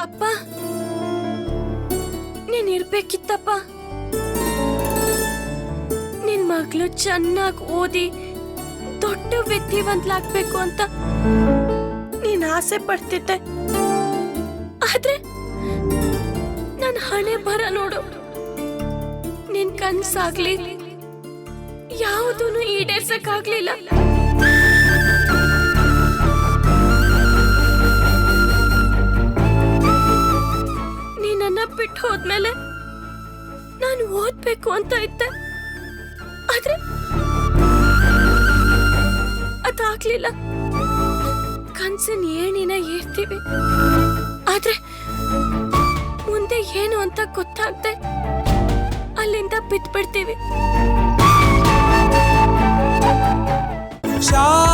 ಅಪ್ಪ. ನೀನ್ ಇರ್ಬೇಕಿತ್ತಪ್ಪ. ನಿನ್ ಮಗಳು ಚೆನ್ನಾಗಿ ಓದಿ ದೊಡ್ಡ ವ್ಯಕ್ತಿವಂತಲಾಗ್ಬೇಕು ಅಂತ ನೀನ್ ಆಸೆ ಪಡ್ತಿದ್ದೆ. ಆದ್ರೆ ನನ್ ಹಣೆ ಬರ ನೋಡು. ನಿನ್ ಕನ್ಸಾಗ್ಲಿ ಯಾವುದೂ ಈಡೇರ್ಸಕ್ಕಾಗ್ಲಿಲ್ಲ. ಬಿಟ್ಟು ಹೋದ್ಮೇಲೆ ನಾನು ಓದ್ಬೇಕು ಅಂತ ಇದ್ದೆ. ಆದ್ರೆ ಅದಾಗ್ಲಿಲ್ಲ. ಕನ್ಸಿನ ಏಣಿನ ಏರ್ತೀವಿ. ಆದ್ರೆ ಮುಂದೆ ಏನು ಅಂತ ಗೊತ್ತಾಗ್ದೆ ಅಲ್ಲಿಂದ ಬಿದ್ಬಿಡ್ತೀವಿ. ಶಾರದೆ